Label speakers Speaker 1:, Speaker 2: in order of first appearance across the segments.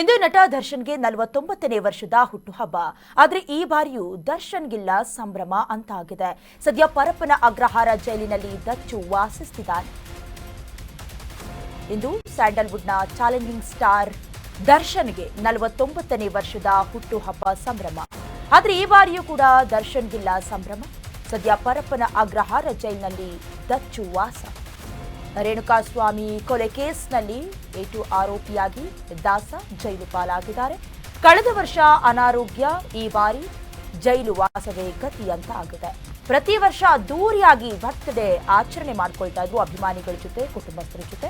Speaker 1: ಇಂದು ನಟ ದರ್ಶನ್ಗೆ ನಲವತ್ತೊಂಬತ್ತನೇ ವರ್ಷದ ಹುಟ್ಟುಹಬ್ಬ. ಆದರೆ ಈ ಬಾರಿಯೂ ದರ್ಶನ್ಗಿಲ್ಲ ಸಂಭ್ರಮ ಅಂತಾಗಿದೆ. ಸದ್ಯ ಪರಪ್ಪನ ಅಗ್ರಹಾರ ಜೈಲಿನಲ್ಲಿ ದಚ್ಚು ವಾಸಿಸುತ್ತಿದ್ದಾರೆ ಇಂದು ಸ್ಯಾಂಡಲ್ವುಡ್ನ ಚಾಲೆಂಜಿಂಗ್ ಸ್ಟಾರ್ ದರ್ಶನ್ಗೆ ನಲವತ್ತೊಂಬತ್ತನೇ ವರ್ಷದ ಹುಟ್ಟುಹಬ್ಬ ಸಂಭ್ರಮ. ಆದರೆ ಈ ಬಾರಿಯೂ ಕೂಡ ದರ್ಶನ್ಗಿಲ್ಲ ಸಂಭ್ರಮ. ಸದ್ಯ ಪರಪ್ಪನ ಅಗ್ರಹಾರ ಜೈಲಿನಲ್ಲಿ ದಚ್ಚು ವಾಸ. ರೇಣುಕಾಸ್ವಾಮಿ ಕೊಲೆ ಕೇಸ್ನಲ್ಲಿ ಏಟು ಆರೋಪಿಯಾಗಿ ದಾಸ ಜೈಲು ಪಾಲಾಗಿದ್ದಾರೆ. ಕಳೆದ ವರ್ಷ ಅನಾರೋಗ್ಯ ಈ ಬಾರಿ ಜೈಲು ವಾಸವೇ ಗತಿ ಅಂತ ಆಗಿದೆ ಪ್ರತಿ ವರ್ಷ ಅದ್ದೂರಿಯಾಗಿ ಬರ್ತ್ಡೇ ಆಚರಣೆ ಮಾಡ್ಕೊಳ್ತಾ ಇದ್ರು ಅಭಿಮಾನಿಗಳ ಜೊತೆ, ಕುಟುಂಬಸ್ಥರ ಜೊತೆ.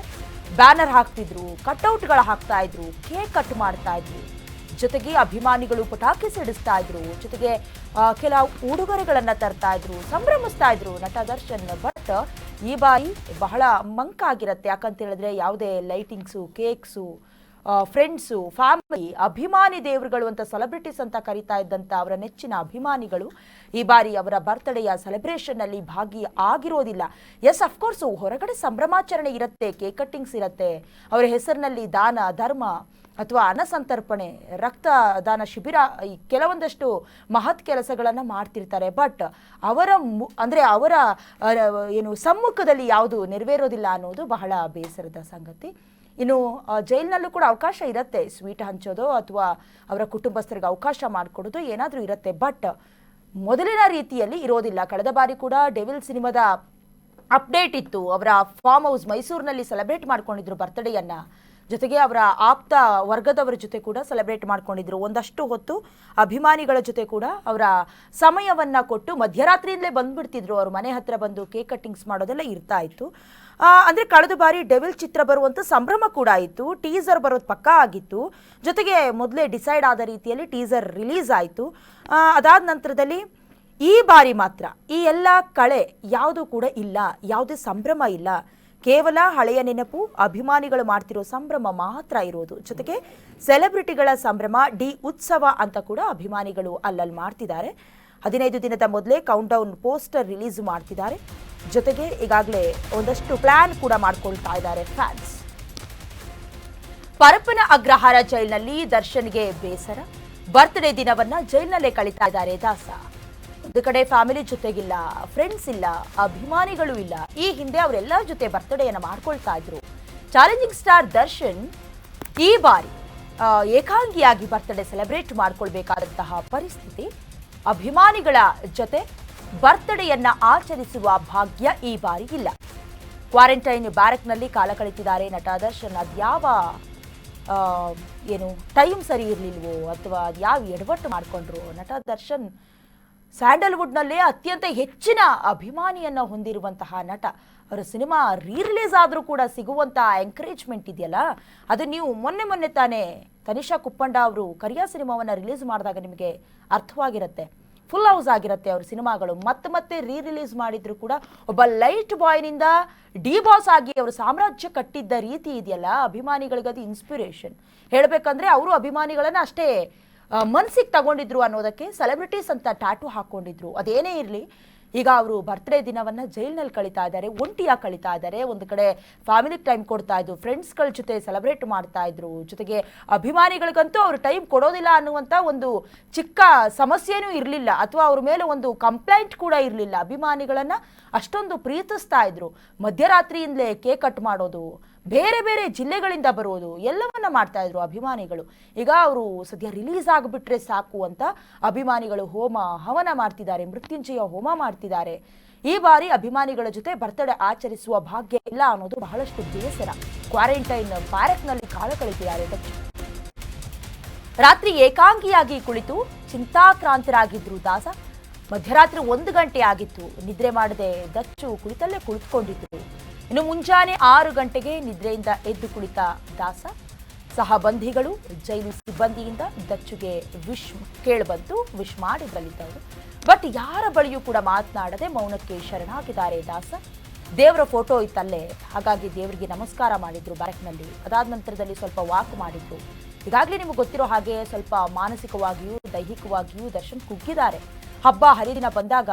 Speaker 1: ಬ್ಯಾನರ್ ಹಾಕ್ತಿದ್ರು ಕಟ್ಔಟ್ಗಳ ಹಾಕ್ತಾ ಇದ್ರು, ಕೇಕ್ ಕಟ್ ಮಾಡ್ತಾ ಇದ್ರು. ಜೊತೆಗೆ ಅಭಿಮಾನಿಗಳು ಪಟಾಕಿ ಸಿಡಿಸ್ತಾ ಇದ್ರು. ಜೊತೆಗೆ ಕೆಲ ಉಡುಗೊರೆಗಳನ್ನ ತರ್ತಾ ಇದ್ರು, ಸಂಭ್ರಮಿಸ್ತಾ ಇದ್ರು ನಟ ದರ್ಶನ್. ಬಟ್ ಈ ಬಾರಿ ಬಹಳ ಮಂಕಾಗಿರುತ್ತೆ. ಯಾಕಂತ ಹೇಳಿದ್ರೆ ಯಾವುದೇ ಲೈಟಿಂಗ್ಸು ಕೇಕ್ಸು ಫ್ರೆಂಡ್ಸು ಫ್ಯಾಮಿಲಿ ಅಭಿಮಾನಿ ದೇವರುಗಳು ಅಂತ ಸೆಲೆಬ್ರಿಟೀಸ್ ಅಂತ ಕರೀತಾ ಇದ್ದಂಥ ಅವರ ನೆಚ್ಚಿನ ಅಭಿಮಾನಿಗಳು ಈ ಬಾರಿ ಅವರ ಬರ್ತ್ಡೇಯ ಸೆಲೆಬ್ರೇಷನ್ ಅಲ್ಲಿ ಭಾಗಿ ಆಗಿರೋದಿಲ್ಲ ಎಸ್ ಅಫ್ಕೋರ್ಸು ಹೊರಗಡೆ ಸಂಭ್ರಮಾಚರಣೆ ಇರುತ್ತೆ ಕೇಕ್ ಕಟ್ಟಿಂಗ್ಸ್ ಇರುತ್ತೆ. ಅವರ ಹೆಸರಿನಲ್ಲಿ ದಾನ, ಧರ್ಮ ಅಥವಾ ಅನಸಂತರ್ಪಣೆ ರಕ್ತದಾನ ಶಿಬಿರ ಕೆಲವೊಂದಷ್ಟು ಮಹತ್ ಕೆಲಸಗಳನ್ನು ಮಾಡ್ತಿರ್ತಾರೆ. ಬಟ್ ಅವರ ಮು, ಅಂದರೆ ಅವರ ಏನು ಸಮ್ಮುಖದಲ್ಲಿ ಯಾವುದು ನೆರವೇರೋದಿಲ್ಲ ಅನ್ನೋದು ಬಹಳ ಬೇಸರದ ಸಂಗತಿ. ಇನ್ನು ಜೈಲಿನಲ್ಲೂ ಕೂಡ ಅವಕಾಶ ಇರುತ್ತೆ. ಸ್ವೀಟ್ ಹಂಚೋದು ಅಥವಾ ಅವರ ಕುಟುಂಬಸ್ಥರಿಗೆ ಅವಕಾಶ ಮಾಡಿಕೊಡೋದು ಏನಾದರೂ ಇರುತ್ತೆ. ಬಟ್ ಮೊದಲಿನ ರೀತಿಯಲ್ಲಿ ಇರೋದಿಲ್ಲ. ಕಳೆದ ಬಾರಿ ಕೂಡ ಡೆವಿಲ್ ಸಿನಿಮಾದ ಅಪ್ಡೇಟ್ ಇತ್ತು. ಅವರ ಫಾರ್ಮ್ ಹೌಸ್ ಮೈಸೂರಿನಲ್ಲಿ ಸೆಲೆಬ್ರೇಟ್ ಮಾಡ್ಕೊಂಡಿದ್ರು ಬರ್ತ್ಡೇಯನ್ನ ಜೊತೆಗೆ ಅವರ ಆಪ್ತ ವರ್ಗದವರ ಜೊತೆ ಕೂಡ ಸೆಲೆಬ್ರೇಟ್ ಮಾಡ್ಕೊಂಡಿದ್ರು. ಒಂದಷ್ಟು ಹೊತ್ತು ಅಭಿಮಾನಿಗಳ ಜೊತೆ ಕೂಡ ಅವರ ಸಮಯವನ್ನ ಕೊಟ್ಟು ಮಧ್ಯರಾತ್ರಿಯಿಂದಲೇ ಬಂದ್ಬಿಡ್ತಿದ್ರು. ಅವರು ಮನೆ ಹತ್ರ ಬಂದು ಕೇಕ್ ಕಟ್ಟಿಂಗ್ಸ್ ಮಾಡೋದೆಲ್ಲ ಇರ್ತಾ ಇತ್ತು. ಅಂದ್ರೆ ಕಳೆದ ಬಾರಿ ಡೆವಿಲ್ ಚಿತ್ರ ಬರುವಂತ ಸಂಭ್ರಮ ಕೂಡ ಇತ್ತು. ಟೀಸರ್ ಬರೋದು ಪಕ್ಕಾ ಆಗಿತ್ತು. ಜೊತೆಗೆ ಮೊದಲೇ ಡಿಸೈಡ್ ಆದ ರೀತಿಯಲ್ಲಿ ಟೀಸರ್ ರಿಲೀಸ್ ಆಯಿತು. ಅದಾದ ನಂತರದಲ್ಲಿ ಈ ಬಾರಿ ಮಾತ್ರ ಈ ಎಲ್ಲ ಕಳೆ ಯಾವುದು ಕೂಡ ಇಲ್ಲ, ಯಾವುದೇ ಸಂಭ್ರಮ ಇಲ್ಲ. ಕೇವಲ ಹಳೆಯ ನೆನಪು, ಅಭಿಮಾನಿಗಳು ಮಾಡ್ತಿರೋ ಸಂಭ್ರಮ ಮಾತ್ರ ಇರೋದು. ಜೊತೆಗೆ ಸೆಲೆಬ್ರಿಟಿಗಳ ಸಂಭ್ರಮ, ಡಿ ಉತ್ಸವ ಅಂತ ಕೂಡ ಅಭಿಮಾನಿಗಳು ಅಲ್ಲಲ್ಲಿ ಮಾಡ್ತಿದ್ದಾರೆ. ಹದಿನೈದು ದಿನದ ಮೊದಲೇ ಕೌಂಟ್ ಡೌನ್ ಪೋಸ್ಟರ್ ರಿಲೀಸ್ ಮಾಡ್ತಿದ್ದಾರೆ. ಜೊತೆಗೆ ಈಗಾಗಲೇ ಒಂದಷ್ಟು ಪ್ಲಾನ್ ಕೂಡ ಮಾಡ್ಕೊಳ್ತಾ ಇದ್ದಾರೆ ಫ್ಯಾನ್ಸ್ ಪರಪ್ಪನ ಅಗ್ರಹಾರ ಜೈಲ್ನಲ್ಲಿ ದರ್ಶನ್ಗೆ ಬೇಸರ. ಬರ್ತ್ಡೇ ದಿನವನ್ನ ಜೈಲ್ನಲ್ಲೇ ಕಳೀತಾ ಇದ್ದಾರೆ ದಾಸ. ಒಂದು ಕಡೆ ಫ್ಯಾಮಿಲಿ ಜೊತೆಗಿಲ್ಲ ಫ್ರೆಂಡ್ಸ್ ಇಲ್ಲ, ಅಭಿಮಾನಿಗಳು ಇಲ್ಲ. ಈ ಹಿಂದೆ ಅವರೆಲ್ಲರ ಜೊತೆ ಬರ್ತ್ಡೇಯನ್ನ ಮಾಡ್ಕೊಳ್ತಾ ಇದ್ರು. ಚಾಲೆಂಜಿಂಗ್ ಸ್ಟಾರ್ ದರ್ಶನ್ ಈ ಬಾರಿ ಏಕಾಂಗಿಯಾಗಿ ಬರ್ತ್ಡೇ ಸೆಲೆಬ್ರೇಟ್ ಮಾಡ್ಕೊಳ್ಬೇಕಾದಂತಹ ಪರಿಸ್ಥಿತಿ, ಅಭಿಮಾನಿಗಳ ಜೊತೆ ಬರ್ತ್ಡೇಯನ್ನ ಆಚರಿಸುವ ಭಾಗ್ಯ ಈ ಬಾರಿ ಇಲ್ಲ. ಕ್ವಾರಂಟೈನ್ ಬ್ಯಾರಕ್ನಲ್ಲಿ ಕಾಲ ಕಳಿತಿದ್ದಾರೆ ನಟ ದರ್ಶನ್. ಅದ್ಯಾವ ಏನು ಟೈಮ್ ಸರಿ ಇರಲಿಲ್ವೋ ಅಥವಾ ಯಾವ ಎಡವಟ್ಟು ಮಾಡಿಕೊಂಡ್ರು ನಟ ದರ್ಶನ್? ಸ್ಯಾಂಡಲ್ವುಡ್ನಲ್ಲೇ ಅತ್ಯಂತ ಹೆಚ್ಚಿನ ಅಭಿಮಾನಿಯನ್ನು ಹೊಂದಿರುವಂತಹ ನಟ. ಅವರ ಸಿನಿಮಾ ರೀ ರಿಲೀಸ್ ಆದರೂ ಕೂಡ ಸಿಗುವಂಥ ಎಂಕರೇಜ್ಮೆಂಟ್ ಇದೆಯಲ್ಲ? ಅದು ನೀವು ಮೊನ್ನೆ ಮೊನ್ನೆ ತಾನೇ ತನಿಷಾ ಕುಪ್ಪಂಡ ಅವರು ಕರಿಯಾ ಸಿನಿಮಾವನ್ನು ರಿಲೀಸ್ ಮಾಡಿದಾಗ ನಿಮಗೆ ಅರ್ಥವಾಗಿರುತ್ತೆ. ಫುಲ್ ಹೌಸ್ ಆಗಿರುತ್ತೆ ಅವ್ರ ಸಿನಿಮಾಗಳು. ಮತ್ತೆ ಮತ್ತೆ ರೀ ರಿಲೀಸ್ ಮಾಡಿದ್ರು ಕೂಡ ಒಬ್ಬ ಲೈಟ್ ಬಾಯ್ನಿಂದ ಡಿ ಬಾಸ್ ಆಗಿ ಅವರು ಸಾಮ್ರಾಜ್ಯ ಕಟ್ಟಿದ್ದ ರೀತಿ ಇದೆಯಲ್ಲ? ಅಭಿಮಾನಿಗಳಿಗೆ ಅದು ಇನ್ಸ್ಪಿರೇಷನ್ ಹೇಳಬೇಕಂದ್ರೆ ಅವರು ಅಭಿಮಾನಿಗಳನ್ನ ಅಷ್ಟೇ ಮನ್ಸಿಗೆ ತಗೊಂಡಿದ್ರು ಅನ್ನೋದಕ್ಕೆ ಸೆಲೆಬ್ರಿಟೀಸ್ ಅಂತ ಟಾಟು ಹಾಕೊಂಡಿದ್ರು. ಅದೇನೇ ಇರಲಿ, ಈಗ ಅವರು ಬರ್ತ್ಡೇ ದಿನವನ್ನ ಜೈಲಿನಲ್ಲಿ ಕಳೀತಾ ಇದ್ದಾರೆ ಒಂಟಿಯಾಗಿ ಕಳೀತಾ ಇದ್ದಾರೆ ಒಂದು ಕಡೆ ಫ್ಯಾಮಿಲಿ ಟೈಮ್ ಕೊಡ್ತಾ ಇದ್ರು ಫ್ರೆಂಡ್ಸ್ಗಳ ಜೊತೆ ಸೆಲೆಬ್ರೇಟ್ ಮಾಡ್ತಾ ಇದ್ರು, ಜೊತೆಗೆ ಅಭಿಮಾನಿಗಳಿಗಂತೂ ಅವರು ಟೈಮ್ ಕೊಡೋದಿಲ್ಲ ಅನ್ನುವಂಥ ಒಂದು ಚಿಕ್ಕ ಸಮಸ್ಯೆನೂ ಇರಲಿಲ್ಲ. ಅಥವಾ ಅವ್ರ ಮೇಲೆ ಒಂದು ಕಂಪ್ಲೇಂಟ್ ಕೂಡ ಇರಲಿಲ್ಲ. ಅಭಿಮಾನಿಗಳನ್ನ ಅಷ್ಟೊಂದು ಪ್ರೀತಿಸ್ತಾ ಇದ್ರು. ಮಧ್ಯರಾತ್ರಿಯಿಂದಲೇ ಕೇಕ್ ಕಟ್ ಮಾಡೋದು ಬೇರೆ ಬೇರೆ ಜಿಲ್ಲೆಗಳಿಂದ ಬರೋದು ಎಲ್ಲವನ್ನ ಮಾಡ್ತಾ ಇದ್ರು ಅಭಿಮಾನಿಗಳು. ಈಗ ಅವರು ಸದ್ಯ ರಿಲೀಸ್ ಆಗಿಬಿಟ್ರೆ ಸಾಕು ಅಂತ ಅಭಿಮಾನಿಗಳು ಹೋಮ ಹವನ ಮಾಡ್ತಿದ್ದಾರೆ, ಮೃತ್ಯುಂಜಯ ಹೋಮ ಮಾಡ್ತಿದ್ದಾರೆ. ಈ ಬಾರಿ ಅಭಿಮಾನಿಗಳ ಜೊತೆ ಬರ್ತಡೇ ಆಚರಿಸುವ ಭಾಗ್ಯ ಇಲ್ಲ ಅನ್ನೋದು ಬಹಳಷ್ಟು ಬೇಸರ. ಕ್ವಾರಂಟೈನ್ ಬ್ಯಾರಕ್ನಲ್ಲಿ ಕಾಲ ಕಳೆದಿದ್ದಾರೆ ರಾತ್ರಿ ಏಕಾಂಗಿಯಾಗಿ ಕುಳಿತು ಚಿಂತಾಕ್ರಾಂತರಾಗಿದ್ರು ದಾಸ. ಮಧ್ಯರಾತ್ರಿ ಒಂದು ಗಂಟೆ ಆಗಿತ್ತು. ನಿದ್ರೆ ಮಾಡದೆ ದಚ್ಚು ಕುಳಿತಲ್ಲೇ ಕುಳಿತುಕೊಂಡಿದ್ರು. ಇನ್ನು ಮುಂಜಾನೆ ಆರು ಗಂಟೆಗೆ ನಿದ್ರೆಯಿಂದ ಎದ್ದು ಕುಳಿತ ದಾಸ. ಸಹಬಂಧಿಗಳು, ಜೈಲು ಸಿಬ್ಬಂದಿಯಿಂದ ದಚ್ಚುಗೆ ವಿಶ್ ಕೇಳಬಂತು ವಿಶ್ ಮಾಡಿದ್ರಲ್ಲಿದ್ದವರು ಬಟ್ ಯಾರ ಬಳಿಯೂ ಕೂಡ ಮಾತನಾಡದೆ ಮೌನಕ್ಕೆ ಶರಣಾಗಿದ್ದಾರೆ ದಾಸ. ದೇವರ ಫೋಟೋ ಇತ್ತಲ್ಲೇ. ಹಾಗಾಗಿ ದೇವರಿಗೆ ನಮಸ್ಕಾರ ಮಾಡಿದ್ರು ಬ್ಯಾಂಕ್ನಲ್ಲಿ ಅದಾದ ನಂತರದಲ್ಲಿ ಸ್ವಲ್ಪ ವಾಕ್ ಮಾಡಿದ್ರು. ಈಗಾಗಲೇ ನಿಮಗೆ ಗೊತ್ತಿರೋ ಹಾಗೆ ಸ್ವಲ್ಪ ಮಾನಸಿಕವಾಗಿಯೂ ದೈಹಿಕವಾಗಿಯೂ ದರ್ಶನ್ ಕುಗ್ಗಿದ್ದಾರೆ. ಹಬ್ಬ ಹರಿದಿನ ಬಂದಾಗ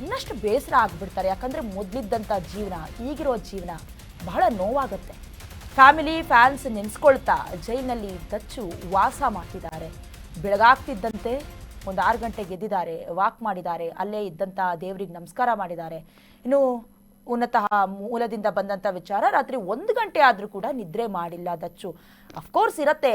Speaker 1: ಇನ್ನಷ್ಟು ಬೇಸರ ಆಗಿಬಿಡ್ತಾರೆ. ಯಾಕಂದ್ರೆ ಮೊದಲಿದ್ದಂಥ ಜೀವನ, ಈಗಿರೋ ಜೀವನ ಬಹಳ ನೋವಾಗುತ್ತೆ. ಫ್ಯಾಮಿಲಿ ಫ್ಯಾನ್ಸ್ ನೆನೆಸ್ಕೊಳ್ತಾ ಜೈಲಿನಲ್ಲಿ ದಚ್ಚು ವಾಸ ಮಾಡ್ತಿದ್ದಾರೆ. ಬೆಳಗಾಗ್ತಿದ್ದಂತೆ ಒಂದು ಆರು ಗಂಟೆಗೆ ಗೆದ್ದಿದ್ದಾರೆ ವಾಕ್ ಮಾಡಿದ್ದಾರೆ, ಅಲ್ಲೇ ಇದ್ದಂಥ ದೇವರಿಗೆ ನಮಸ್ಕಾರ ಮಾಡಿದ್ದಾರೆ. ಇನ್ನು ಉನ್ನತ ಮೂಲದಿಂದ ಬಂದಂಥ ವಿಚಾರ ರಾತ್ರಿ ಒಂದು ಗಂಟೆ ಆದರೂ ಕೂಡ ನಿದ್ರೆ ಮಾಡಿಲ್ಲ ದಚ್ಚು. ಅಫ್ಕೋರ್ಸ್ ಇರತ್ತೆ.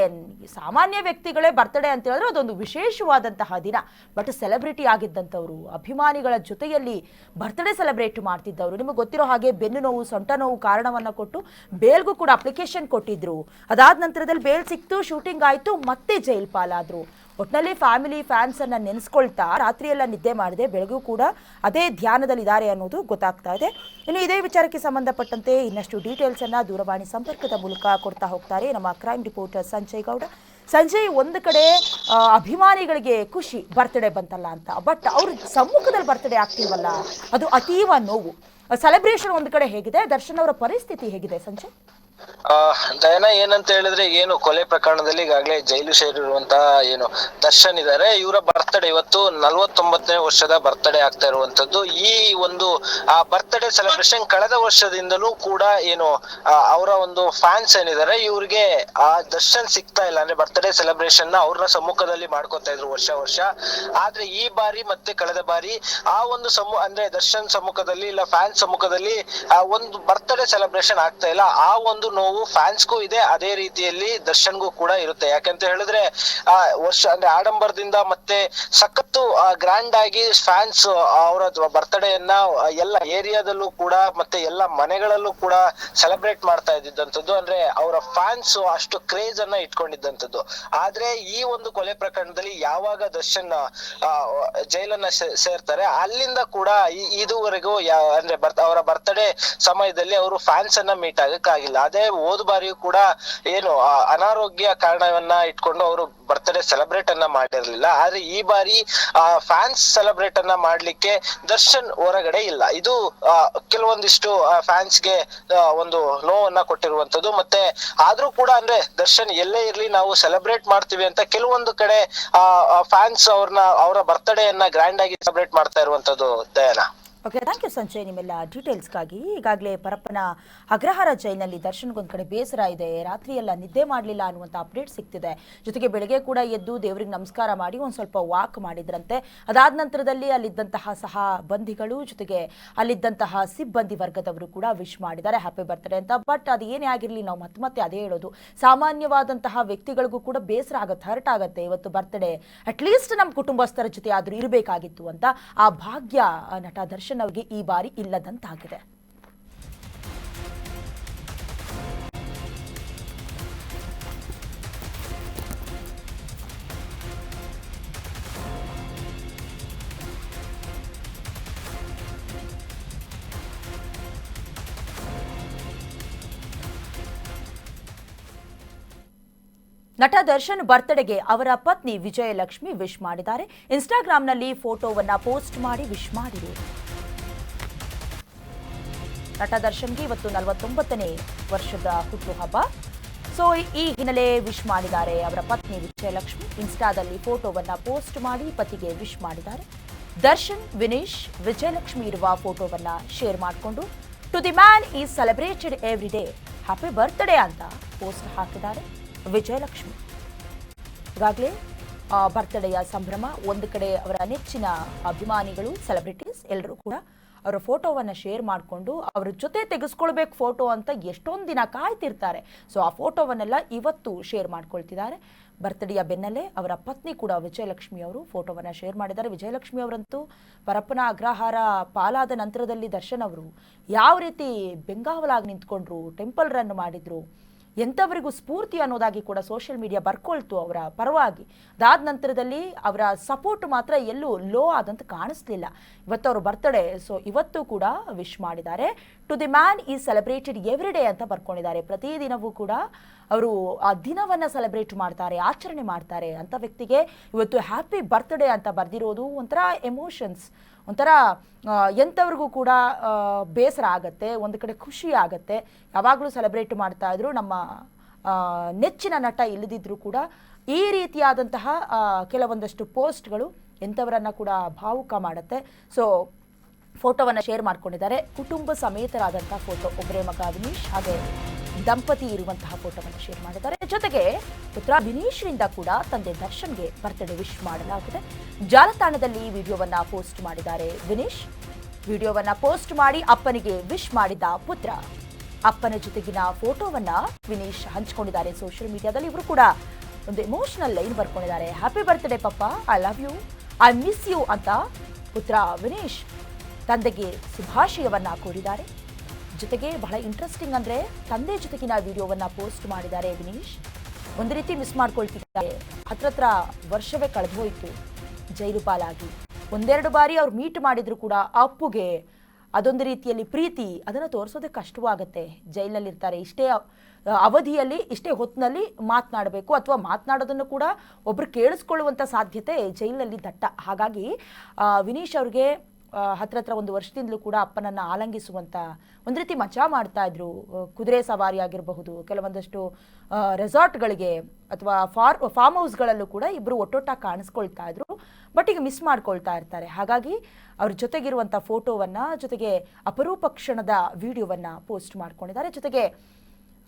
Speaker 1: ಸಾಮಾನ್ಯ ವ್ಯಕ್ತಿಗಳೇ ಬರ್ತಡೇ ಅಂತ ಹೇಳಿದ್ರೆ ಅದೊಂದು ವಿಶೇಷವಾದಂತಹ ದಿನ. ಬಟ್ ಸೆಲೆಬ್ರಿಟಿ ಆಗಿದ್ದಂಥವ್ರು, ಅಭಿಮಾನಿಗಳ ಜೊತೆಯಲ್ಲಿ ಬರ್ತ್ಡೇ ಸೆಲೆಬ್ರೇಟ್ ಮಾಡ್ತಿದ್ದವರು. ನಿಮಗೆ ಗೊತ್ತಿರೋ ಹಾಗೆ ಬೆನ್ನು ನೋವು, ಸೊಂಟ ನೋವು ಕಾರಣವನ್ನು ಕೊಟ್ಟು ಬೇಲ್ಗೂ ಕೂಡ ಅಪ್ಲಿಕೇಶನ್ ಕೊಟ್ಟಿದ್ರು. ಅದಾದ ನಂತರದಲ್ಲಿ ಬೇಲ್ ಸಿಕ್ತು ಶೂಟಿಂಗ್ ಆಯಿತು, ಮತ್ತೆ ಜೈಲ್ ಪಾಲಾದರು ಒಟ್ಟಿನಲ್ಲಿ ಫ್ಯಾಮಿಲಿ ಫ್ಯಾನ್ಸನ್ನು ನೆನೆಸ್ಕೊಳ್ತಾ ರಾತ್ರಿಯೆಲ್ಲ ನಿದ್ದೆ ಮಾಡಿದೆ. ಬೆಳಗೂ ಕೂಡ ಅದೇ ಧ್ಯಾನದಲ್ಲಿದ್ದಾರೆ ಅನ್ನೋದು ಗೊತ್ತಾಗ್ತಾ ಇದೆ. ಇನ್ನು ಇದೇ ವಿಚಾರಕ್ಕೆ ಸಂಬಂಧಪಟ್ಟಂತೆ ಇನ್ನಷ್ಟು ಡೀಟೇಲ್ಸನ್ನು ದೂರವಾಣಿ ಸಂಪರ್ಕದ ಮೂಲಕ ಕೊಡ್ತಾ ಹೋಗ್ತಾರೆ ನಮ್ಮ ಕ್ರೈಮ್ ರಿಪೋರ್ಟರ್ ಸಂಜಯ್ ಗೌಡ. ಸಂಜಯ್, ಒಂದು ಕಡೆ ಅಭಿಮಾನಿಗಳಿಗೆ ಖುಷಿ ಬರ್ತ್ಡೇ ಬಂತಲ್ಲ ಅಂತ. ಬಟ್ ಅವ್ರ ಸಮ್ಮುಖದಲ್ಲಿ ಬರ್ತ್ಡೇ ಆಗ್ತಿಲ್ವಲ್ಲ? ಅದು ಅತೀವ ನೋವು. ಸೆಲೆಬ್ರೇಷನ್ ಒಂದು ಕಡೆ ಹೇಗಿದೆ, ದರ್ಶನ್ ಅವರ ಪರಿಸ್ಥಿತಿ ಹೇಗಿದೆ, ಸಂಜಯ್?
Speaker 2: ಆ ದಯನ ಏನಂತ ಹೇಳಿದ್ರೆ ಏನು ಕೊಲೆ ಪ್ರಕರಣದಲ್ಲಿ ಈಗಾಗಲೇ ಜೈಲು ಸೇರಿರುವಂತಹ ಏನು ದರ್ಶನ್ ಇದ್ದಾರೆ. ಇವರ ಬರ್ತಡೇ ಇವತ್ತು ನಲವತ್ತೊಂಬತ್ತನೇ ವರ್ಷದ ಬರ್ತಡೇ ಆಗ್ತಾ ಇರುವಂತದ್ದು ಈ ಒಂದು, ಆ ಬರ್ತ್ಡೇ ಸೆಲೆಬ್ರೇಷನ್ ಕಳೆದ ವರ್ಷದಿಂದಲೂ ಕೂಡ ಏನು ಅವರ ಒಂದು ಫ್ಯಾನ್ಸ್ ಏನಿದ್ದಾರೆ, ಇವ್ರಿಗೆ ಆ ದರ್ಶನ್ ಸಿಗ್ತಾ ಇಲ್ಲ. ಅಂದ್ರೆ ಬರ್ತ್ಡೇ ಸೆಲೆಬ್ರೇಷನ್ನ ಅವ್ರ ಸಮ್ಮುಖದಲ್ಲಿ ಮಾಡ್ಕೊತಾ ಇದ್ರು ವರ್ಷ ವರ್ಷ. ಆದ್ರೆ ಈ ಬಾರಿ ಮತ್ತೆ ಕಳೆದ ಬಾರಿ ಆ ಒಂದು ಸಮ್ಮು, ಅಂದ್ರೆ ದರ್ಶನ್ ಸಮ್ಮುಖದಲ್ಲಿ ಇಲ್ಲ ಫ್ಯಾನ್ಸ್ ಸಮ್ಮುಖದಲ್ಲಿ ಆ ಒಂದು ಬರ್ತ್ಡೇ ಸೆಲೆಬ್ರೇಷನ್ ಆಗ್ತಾ ಇಲ್ಲ. ಆ ಒಂದು ನೋವು ಫ್ಯಾನ್ಸ್ಗೂ ಇದೆ, ಅದೇ ರೀತಿಯಲ್ಲಿ ದರ್ಶನ್ಗೂ ಕೂಡ ಇರುತ್ತೆ. ಯಾಕಂತ ಹೇಳಿದ್ರೆ, ಆ ವರ್ಷ ಅಂದ್ರೆ ಆಡಂಬರದಿಂದ ಮತ್ತೆ ಸಖತ್ತು ಗ್ರ್ಯಾಂಡ್ ಆಗಿ ಫ್ಯಾನ್ಸ್ ಅವರ ಬರ್ತ್ಡೇಯನ್ನ ಎಲ್ಲ ಏರಿಯಾದಲ್ಲೂ ಕೂಡ ಮತ್ತೆ ಎಲ್ಲ ಮನೆಗಳಲ್ಲೂ ಕೂಡ ಸೆಲೆಬ್ರೇಟ್ ಮಾಡ್ತಾ ಇದ್ದಿದ್ದಂಥದ್ದು. ಅಂದ್ರೆ ಅವರ ಫ್ಯಾನ್ಸ್ ಅಷ್ಟು ಕ್ರೇಜ್ ಅನ್ನ ಇಟ್ಕೊಂಡಿದ್ದಂಥದ್ದು. ಆದ್ರೆ ಈ ಒಂದು ಕೊಲೆ ಪ್ರಕರಣದಲ್ಲಿ ಯಾವಾಗ ದರ್ಶನ್ ಜೈಲನ್ನ ಸೇರ್ತಾರೆ, ಅಲ್ಲಿಂದ ಕೂಡ ಇದುವರೆಗೂ ಅಂದ್ರೆ ಅವರ ಬರ್ತ್ಡೇ ಸಮಯದಲ್ಲಿ ಅವರು ಫ್ಯಾನ್ಸ್ ಅನ್ನ ಮೀಟ್ ಆಗಕ್ಕಾಗಿಲ್ಲ. ಅದೇ ಹೋದ ಬಾರಿಯೂ ಕೂಡ ಏನು ಅನಾರೋಗ್ಯ ಕಾರಣವನ್ನ ಇಟ್ಕೊಂಡು ಅವರು ಬರ್ತಡೇ ಸೆಲೆಬ್ರೇಟ್ ಅನ್ನ ಮಾಡಿರ್ಲಿಲ್ಲ. ಆದ್ರೆ ಈ ಬಾರಿ ಫ್ಯಾನ್ಸ್ ಸೆಲೆಬ್ರೇಟ್ ಅನ್ನ ಮಾಡ್ಲಿಕ್ಕೆ ದರ್ಶನ್ ಹೊರಗಡೆ ಇಲ್ಲ. ಇದು ಕೆಲವೊಂದಿಷ್ಟು ಫ್ಯಾನ್ಸ್ಗೆ ಒಂದು ನೋವನ್ನ ಕೊಟ್ಟಿರುವಂತದ್ದು. ಮತ್ತೆ ಆದ್ರೂ ಕೂಡ ಅಂದ್ರೆ ದರ್ಶನ್ ಎಲ್ಲೇ ಇರ್ಲಿ ನಾವು ಸೆಲೆಬ್ರೇಟ್ ಮಾಡ್ತೀವಿ ಅಂತ ಕೆಲವೊಂದು ಕಡೆ ಫ್ಯಾನ್ಸ್ ಅವ್ರನ್ನ, ಅವರ ಬರ್ತಡೇಯನ್ನ ಗ್ರ್ಯಾಂಡ್ ಆಗಿ ಸೆಲೆಬ್ರೇಟ್ ಮಾಡ್ತಾ ಇರುವಂತದ್ದು ದಯನ?
Speaker 1: ಓಕೆ ಥ್ಯಾಂಕ್ ಯು ಸಂಜಯ್ ನಿಮ್ಮೆಲ್ಲ ಡೀಟೇಲ್ಸ್ಗಾಗಿ ಈಗಾಗಲೇ ಪರಪ್ಪನ ಅಗ್ರಹಾರ ಜೈಲಿನಲ್ಲಿ ದರ್ಶನ್ಗೊಂದು ಕಡೆ ಬೇಸರ ಇದೆ. ರಾತ್ರಿ ಎಲ್ಲ ನಿದ್ದೆ ಮಾಡಲಿಲ್ಲ ಅನ್ನುವಂಥ ಅಪ್ಡೇಟ್ ಸಿಗ್ತಿದೆ ಜೊತೆಗೆ ಬೆಳಗ್ಗೆ ಕೂಡ ಎದ್ದು ದೇವರಿಗೆ ನಮಸ್ಕಾರ ಮಾಡಿ ಒಂದು ಸ್ವಲ್ಪ ವಾಕ್ ಮಾಡಿದ್ರಂತೆ. ಅದಾದ ನಂತರದಲ್ಲಿ ಅಲ್ಲಿದ್ದಂತಹ ಸಹ ಬಂಧಿಗಳು, ಜೊತೆಗೆ ಅಲ್ಲಿದ್ದಂತಹ ಸಿಬ್ಬಂದಿ ವರ್ಗದವರು ಕೂಡ ವಿಶ್ ಮಾಡಿದ್ದಾರೆ ಹ್ಯಾಪಿ ಬರ್ತ್ಡೇ ಅಂತ. ಬಟ್ ಅದು ಏನೇ ಆಗಿರಲಿ, ನಾವು ಮತ್ತೆ ಮತ್ತೆ ಅದೇ ಹೇಳೋದು. ಸಾಮಾನ್ಯವಾದಂತಹ ವ್ಯಕ್ತಿಗಳಿಗೂ ಕೂಡ ಬೇಸರ ಆಗುತ್ತೆ ಹರ್ಟ್ ಆಗುತ್ತೆ. ಇವತ್ತು ಬರ್ತ್ಡೇ ಅಟ್ಲೀಸ್ಟ್ ನಮ್ಮ ಕುಟುಂಬಸ್ಥರ ಜೊತೆ ಆದರೂ ಇರಬೇಕಾಗಿತ್ತು ಅಂತ ಆ ಭಾಗ್ಯ ನಟ ದರ್ಶನ್ ಅವರಿಗೆ ಈ ಬಾರಿ ಇಲ್ಲದಂತಾಗಿದೆ. ನಟ ದರ್ಶನ್ ಬರ್ತ್ಡೇಗೆ ಅವರ ಪತ್ನಿ ವಿಜಯಲಕ್ಷ್ಮಿ ವಿಶ್ ಮಾಡಿದ್ದಾರೆ. ಇನ್ಸ್ಟಾಗ್ರಾಂನಲ್ಲಿ ಫೋಟೋವನ್ನ ಪೋಸ್ಟ್ ಮಾಡಿ ವಿಶ್ ಮಾಡಿದರು ನಟ ದರ್ಶನ್ಗೆ ಇವತ್ತು ನಲವತ್ತೊಂಬತ್ತನೇ ವರ್ಷದ ಹುಟ್ಟುಹಬ್ಬ ಸೊ ಈ ಹಿನ್ನೆಲೆ ವಿಶ್ ಮಾಡಿದ್ದಾರೆ ಅವರ ಪತ್ನಿ ವಿಜಯಲಕ್ಷ್ಮಿ. ಇನ್ಸ್ಟಾದಲ್ಲಿ ಫೋಟೋವನ್ನ ಪೋಸ್ಟ್ ಮಾಡಿ ಪತಿಗೆ ವಿಶ್ ಮಾಡಿದ್ದಾರೆ. ದರ್ಶನ್, ವಿನೇಶ್, ವಿಜಯಲಕ್ಷ್ಮಿ ಇರುವ ಫೋಟೋವನ್ನ ಶೇರ್ ಮಾಡಿಕೊಂಡು to the man is celebrated every day happy birthday ಅಂತ ಪೋಸ್ಟ್ ಹಾಕಿದ್ದಾರೆ ವಿಜಯಲಕ್ಷ್ಮಿ. ಈಗಾಗಲೇ ಬರ್ತ್ಡೇಯ ಸಂಭ್ರಮ, ಒಂದು ಕಡೆ ಅವರ ನೆಚ್ಚಿನ ಅಭಿಮಾನಿಗಳು ಸೆಲೆಬ್ರಿಟೀಸ್ ಎಲ್ಲರೂ ಕೂಡ ಅವರ ಫೋಟೋವನ್ನು ಶೇರ್ ಮಾಡಿಕೊಂಡು ಅವ್ರ ಜೊತೆ ತೆಗೆಸ್ಕೊಳ್ಬೇಕು ಫೋಟೋ ಅಂತ ಎಷ್ಟೊಂದು ದಿನ ಕಾಯ್ತಿರ್ತಾರೆ. ಸೊ ಆ ಫೋಟೋವನ್ನೆಲ್ಲ ಇವತ್ತು ಶೇರ್ ಮಾಡ್ಕೊಳ್ತಿದ್ದಾರೆ. ಬರ್ತ್ಡೇಯ ಬೆನ್ನಲ್ಲೇ ಅವರ ಪತ್ನಿ ಕೂಡ ವಿಜಯಲಕ್ಷ್ಮಿ ಅವರು ಫೋಟೋವನ್ನು ಶೇರ್ ಮಾಡಿದ್ದಾರೆ. ವಿಜಯಲಕ್ಷ್ಮಿ ಅವರಂತೂ ಪರಪ್ಪನ ಅಗ್ರಹಾರ ಪಾಲಾದ ನಂತರದಲ್ಲಿ ದರ್ಶನ್ ಅವರು ಯಾವ ರೀತಿ ಬೆಂಗಾವಲಾಗಿ ನಿಂತ್ಕೊಂಡ್ರು, ಟೆಂಪಲ್ ರನ್ ಮಾಡಿದ್ರು ಎಂಥವರಿಗೂ ಸ್ಫೂರ್ತಿ ಅನ್ನೋದಾಗಿ ಕೂಡ ಸೋಷಿಯಲ್ ಮೀಡಿಯಾ ಬರ್ಕೊಳ್ತು ಅವರ ಪರವಾಗಿ. ಅದಾದ ನಂತರದಲ್ಲಿ ಅವರ ಸಪೋರ್ಟ್ ಮಾತ್ರ ಎಲ್ಲೂ ಲೋ ಆದಂತ ಕಾಣಿಸ್ಲಿಲ್ಲ. ಇವತ್ತು ಅವರು ಬರ್ತಡೇ ಸೊ ಇವತ್ತು ಕೂಡ ವಿಶ್ ಮಾಡಿದ್ದಾರೆ. To the man is celebrated every day ಅಂತ ಬರ್ಕೊಂಡಿದ್ದಾರೆ. ಪ್ರತಿದಿನವೂ ಕೂಡ ಅವರು ಆ ದಿನವನ್ನು ಸೆಲೆಬ್ರೇಟ್ ಮಾಡ್ತಾರೆ, ಆಚರಣೆ ಮಾಡ್ತಾರೆ ಅಂತ ವ್ಯಕ್ತಿಗೆ ಇವತ್ತು ಹ್ಯಾಪಿ ಬರ್ತ್ಡೇ ಅಂತ ಬರೆದಿರೋದು ಒಂಥರ ಎಮೋಷನ್ಸ್ ಒಂಥರ ಎಂಥವ್ರಿಗೂ ಕೂಡ ಬೇಸರ ಆಗುತ್ತೆ, ಒಂದು ಕಡೆ ಖುಷಿ ಆಗುತ್ತೆ. ಯಾವಾಗಲೂ ಸೆಲೆಬ್ರೇಟ್ ಮಾಡ್ತಾ ಇದ್ರು, ನಮ್ಮ ನೆಚ್ಚಿನ ನಟ ಇಲ್ಲದಿದ್ದರೂ ಕೂಡ ಈ ರೀತಿಯಾದಂತಹ ಕೆಲವೊಂದಷ್ಟು ಪೋಸ್ಟ್ಗಳು ಎಂಥವರನ್ನ ಕೂಡ ಭಾವುಕ ಮಾಡುತ್ತೆ. ಸೊ, ಫೋಟೋವನ್ನು ಶೇರ್ ಮಾಡ್ಕೊಂಡಿದ್ದಾರೆ. ಕುಟುಂಬ ಸಮೇತರಾದಂಥ ಫೋಟೋ ಒಬ್ಬರೇ ಮಗ ವಿನೀಶ್ ಹಾಗೆ ದಂಪತಿ ಇರುವಂತಹ ಫೋಟೋವನ್ನು ಶೇರ್ ಮಾಡಿದ್ದಾರೆ. ಜೊತೆಗೆ ಪುತ್ರ ವಿನೀಶ್ರಿಂದ ಕೂಡ ತಂದೆ ದರ್ಶನ್ಗೆ ಬರ್ತ್ಡೇ ವಿಶ್ ಮಾಡಲಾಗಿದೆ. ಜಾಲತಾಣದಲ್ಲಿ ವಿಡಿಯೋವನ್ನ ಪೋಸ್ಟ್ ಮಾಡಿದ್ದಾರೆ ವಿನೀಶ್. ವಿಡಿಯೋವನ್ನ ಪೋಸ್ಟ್ ಮಾಡಿ ಅಪ್ಪನಿಗೆ ವಿಶ್ ಮಾಡಿದ ಪುತ್ರ. ಅಪ್ಪನ ಜೊತೆಗಿನ ಫೋಟೋವನ್ನ ವಿನೀಶ್ ಹಂಚಿಕೊಂಡಿದ್ದಾರೆ ಸೋಷಿಯಲ್ ಮೀಡಿಯಾದಲ್ಲಿ ಇವರು ಕೂಡ ಒಂದು emotional line ಬರ್ಕೊಂಡಿದ್ದಾರೆ. Happy birthday papa I love you I miss you ಅಂತ ಪುತ್ರ ವಿನೀಶ್ ತಂದೆಗೆ ಶುಭಾಶಯವನ್ನ ಕೋರಿದ್ದಾರೆ. ಜೊತೆಗೆ ಬಹಳ ಇಂಟ್ರೆಸ್ಟಿಂಗ್ ಅಂದ್ರೆ ತಂದೆ ಜೊತೆಗಿನ ವಿಡಿಯೋವನ್ನ ಪೋಸ್ಟ್ ಮಾಡಿದ್ದಾರೆ ವಿನೀಶ್. ಒಂದು ರೀತಿ ಮಿಸ್ ಮಾಡ್ಕೊಳ್ತಿದ್ದಾರೆ. ಹತ್ರ ವರ್ಷವೇ ಕಳೆದು ಹೋಯಿತು ಜೈಲು ಪಾಲಾಗಿ ಒಂದೆರಡು ಬಾರಿ ಅವ್ರು ಮೀಟ್ ಮಾಡಿದ್ರು ಕೂಡ ಅಪ್ಪುಗೆ ಅದೊಂದು ರೀತಿಯಲ್ಲಿ ಪ್ರೀತಿ, ಅದನ್ನು ತೋರಿಸೋದಕ್ಕೆ ಕಷ್ಟವಾಗುತ್ತೆ. ಜೈಲಿನಲ್ಲಿರ್ತಾರೆ ಇಷ್ಟೇ ಅವಧಿಯಲ್ಲಿ, ಇಷ್ಟೇ ಹೊತ್ತಿನಲ್ಲಿ ಮಾತನಾಡಬೇಕು ಅಥವಾ ಮಾತನಾಡೋದನ್ನು ಕೂಡ ಒಬ್ರು ಕೇಳಿಸ್ಕೊಳ್ಳುವಂಥ ಸಾಧ್ಯತೆ ಜೈಲಿನಲ್ಲಿ ದಟ್ಟ. ಹಾಗಾಗಿ ವಿನೀಶ್ ಅವ್ರಿಗೆ ಹತ್ರ ಹತ್ರ ಒಂದು ವರ್ಷದಿಂದಲೂ ಕೂಡ ಅಪ್ಪನನ್ನ ಆಲಂಗಿಸುವಂತ ಒಂದು ರೀತಿ ಮಜಾ ಮಾಡ್ತಾ ಇದ್ರು ಕುದುರೆ ಸವಾರಿ ಆಗಿರಬಹುದು, ಕೆಲವೊಂದಷ್ಟು ರೆಸಾರ್ಟ್ಗಳಿಗೆ ಅಥವಾ ಫಾರ್ ಫಾರ್ಮ್ ಹೌಸ್ಗಳಲ್ಲೂ ಕೂಡ ಇಬ್ಬರು ಒಟ್ಟೊಟ್ಟಾಗಿ ಕಾಣಿಸ್ಕೊಳ್ತಾ ಇದ್ರು ಬಟ್ ಈಗ ಮಿಸ್ ಮಾಡ್ಕೊಳ್ತಾ ಇರ್ತಾರೆ. ಹಾಗಾಗಿ ಅವ್ರ ಜೊತೆಗಿರುವಂಥ ಫೋಟೋವನ್ನ ಜೊತೆಗೆ ಅಪರೂಪ ಕ್ಷಣದ ವಿಡಿಯೋವನ್ನ ಪೋಸ್ಟ್ ಮಾಡ್ಕೊಂಡಿದ್ದಾರೆ. ಜೊತೆಗೆ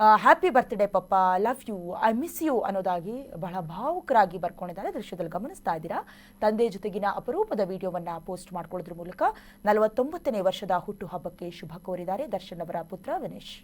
Speaker 1: happy birthday papa. Love you I miss you ಅನ್ನೋದಾಗಿ ಬಹಳ ಭಾವುಕರಾಗಿ ಬರ್ಕೊಂಡಿದ್ದಾರೆ. ದೃಶ್ಯದಲ್ಲಿ ಗಮನಿಸ್ತಾ ಇದ್ದೀರಾ? ತಂದೆ ಜೊತೆಗಿನ ಅಪರೂಪದ ವಿಡಿಯೋವನ್ನು ಪೋಸ್ಟ್ ಮಾಡಿಕೊಳ್ಳೋದ್ರ ಮೂಲಕ ನಲವತ್ತೊಂಬತ್ತನೇ ವರ್ಷದ ಹುಟ್ಟುಹಬ್ಬಕ್ಕೆ ಶುಭ ಕೋರಿದ್ದಾರೆ ದರ್ಶನ್ ಅವರ ಪುತ್ರ ವಿನೇಶ್.